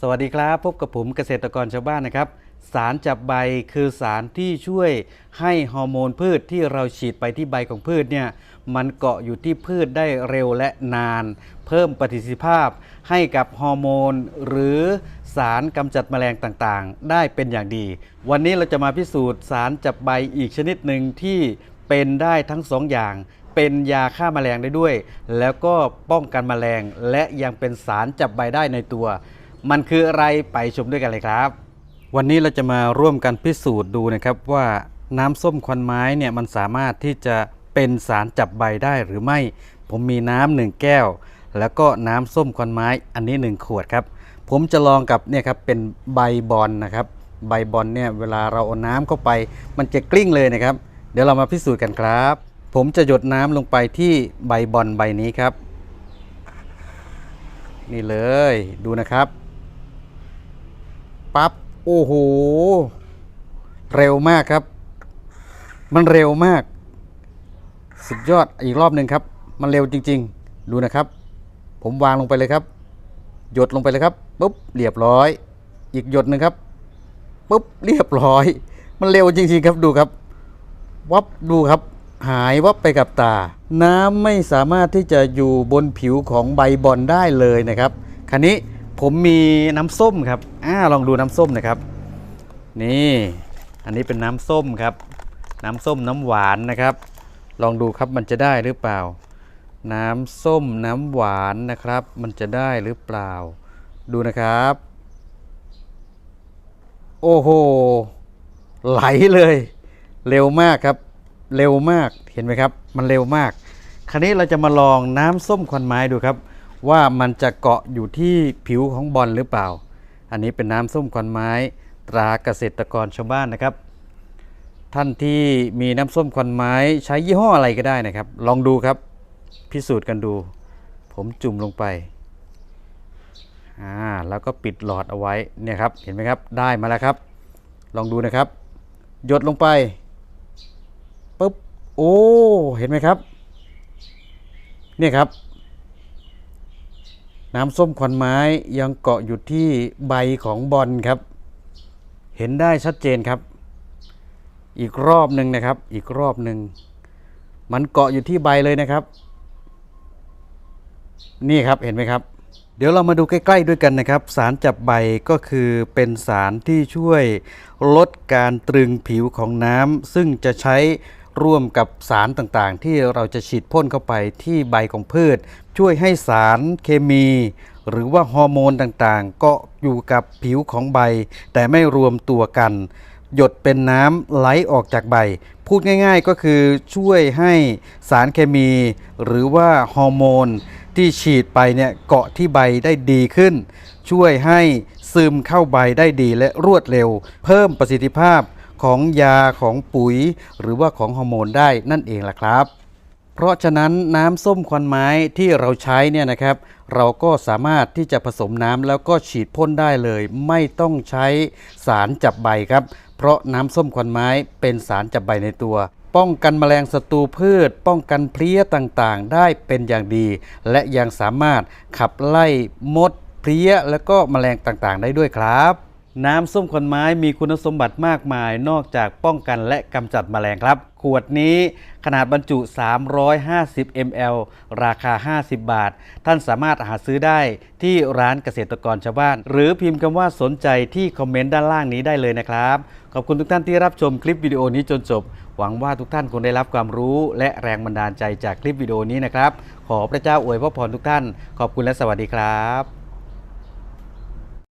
สวัสดีครับ พบกับผมเกษตรกรชาวบ้านนะครับ สารจับใบคือสารที่ช่วยให้ฮอร์โมนพืชที่เราฉีดไปที่ใบของพืชเนี่ยมันเกาะอยู่ที่พืชได้เร็วและนาน เพิ่มประสิทธิภาพให้กับฮอร์โมน หรือสารกำจัดแมลงต่างๆ ได้เป็นอย่างดี วันนี้เราจะมาพิสูจน์สารจับใบอีกชนิดหนึ่งที่เป็นได้ทั้งสองอย่างเป็นยาฆ่าแมลงได้ด้วย แล้วก็ป้องกันแมลงและยังเป็นสารจับใบได้ในตัว มันคืออะไรไปชมด้วยกันเลยครับ วันนี้เราจะมาร่วมกันพิสูจน์ดูนะครับว่าน้ำส้มควันไม้เนี่ยมันสามารถที่จะเป็นสารจับใบได้หรือไม่ ผมมีน้ำหนึ่งแก้ว แล้วก็น้ำส้มควันไม้อันนี้หนึ่งขวดครับ ผมจะลองกับเนี่ยครับเป็นใบบอลนะครับใบบอลเนี่ยเวลาเราเอาน้ำเข้าไป มันจะกลิ้งเลยนะครับ เดี๋ยวเรามาพิสูจน์กันครับ ผมจะหยดน้ำลงไปที่ใบบอลใบนี้ครับ นี่เลยดูนะครับ ปั๊บโอ้โห เร็วมากครับ มันเร็วมาก สุดยอดอีกรอบหนึ่งครับ มันเร็วจริง ๆ ดูนะครับ ผมวางลงไปเลยครับ หยดลงไปเลยครับปุ๊บเรียบร้อย อีกหยดหนึ่งครับปุ๊บเรียบร้อย มันเร็วจริง ๆ ครับดูครับ วับดูครับ หายวับไปกับตา น้ำไม่สามารถที่จะอยู่บนผิวของใบบอลได้เลยนะครับคันนี้ ผมมีน้ำส้มครับอ่าลองดูน้ำส้มนะครับ นี่ อันนี้เป็นน้ำส้มครับ น้ำส้มน้ำหวานนะครับ ลองดูครับมันจะได้หรือเปล่า น้ำส้มน้ำหวานนะครับ มันจะได้หรือเปล่า ดูนะครับ โอ้โห ไหลเลย เร็วมากครับ เร็วมาก เห็นไหมครับ มันเร็วมาก คราวนี้เราจะมาลองน้ำส้มควันไม้ดูครับ ว่ามันจะเกาะอยู่ที่ผิวของบอลหรือเปล่า อันนี้เป็นน้ำส้มควันไม้ตราเกษตรกรชาวบ้านนะครับ ท่านที่มีน้ำส้มควันไม้ใช้ยี่ห้ออะไรก็ได้นะครับ ลองดูครับพิสูจน์กันดู ผมจุ่มลงไปอ่าแล้วก็ปิดหลอดเอาไว้เนี่ยครับเห็นไหมครับได้มาแล้วครับ ลองดูนะครับ หยดลงไปปุ๊บโอ้เห็นไหมครับเนี่ยครับ น้ำส้มควันไม้ยังเกาะอยู่ที่ใบของบอลครับ เห็นได้ชัดเจนครับ อีกรอบหนึ่งนะครับ อีกรอบหนึ่งมันเกาะอยู่ที่ใบเลยนะครับ นี่ครับเห็นไหมครับ เดี๋ยวเรามาดูใกล้ ๆด้วยกันนะครับ สารจับใบก็คือเป็นสารที่ช่วยลดการตรึงผิวของน้ำซึ่งจะใช้ ร่วมกับสารต่างๆ ที่เราจะฉีดพ่นเข้าไปที่ใบของพืช ช่วยให้สารเคมี หรือว่าฮอร์โมนต่างๆ ก็อยู่กับผิวของใบ แต่ไม่รวมตัวกัน หยดเป็นน้ำไหลออกจากใบ พูดง่ายๆก็คือช่วยให้สารเคมี หรือว่าฮอร์โมนที่ฉีดไปเนี่ยเกาะที่ใบได้ดีขึ้น ช่วยให้ซึมเข้าใบได้ดีและรวดเร็ว เพิ่มประสิทธิภาพ ของยาของปุ๋ย หรือว่าของฮอร์โมนได้นั่นเองล่ะครับ เพราะฉะนั้นน้ำส้มควันไม้ที่เราใช้เนี่ยนะครับ เราก็สามารถที่จะผสมน้ำแล้วก็ฉีดพ่นได้เลย ไม่ต้องใช้สารจับใบครับ เพราะน้ำส้มควันไม้เป็นสารจับใบในตัว ป้องกันแมลงศัตรูพืช ป้องกันเพลี้ยต่างๆ ได้เป็นอย่างดี และยังสามารถขับไล่มดเพลี้ยและก็แมลงต่างๆ ได้ด้วยครับ น้ำส้มคนไม้มีคุณสมบัติมากมายนอกจากป้องกันและกำจัดแมลงครับ ขวดนี้ขนาดบรรจุ 350 ml ราคา 50 บาท ท่านสามารถหาซื้อได้ที่ร้านเกษตรกรชาวบ้าน หรือพิมพ์คำว่าสนใจที่คอมเมนต์ด้านล่างนี้ได้เลยนะครับ ขอบคุณทุกท่านที่รับชมคลิปวิดีโอนี้จนจบ หวังว่าทุกท่านคงได้รับความรู้ และแรงบันดาลใจจากคลิปวิดีโอนี้นะครับ ขอพระเจ้าอวยพระพรทุกท่าน ขอบคุณและสวัสดีครับ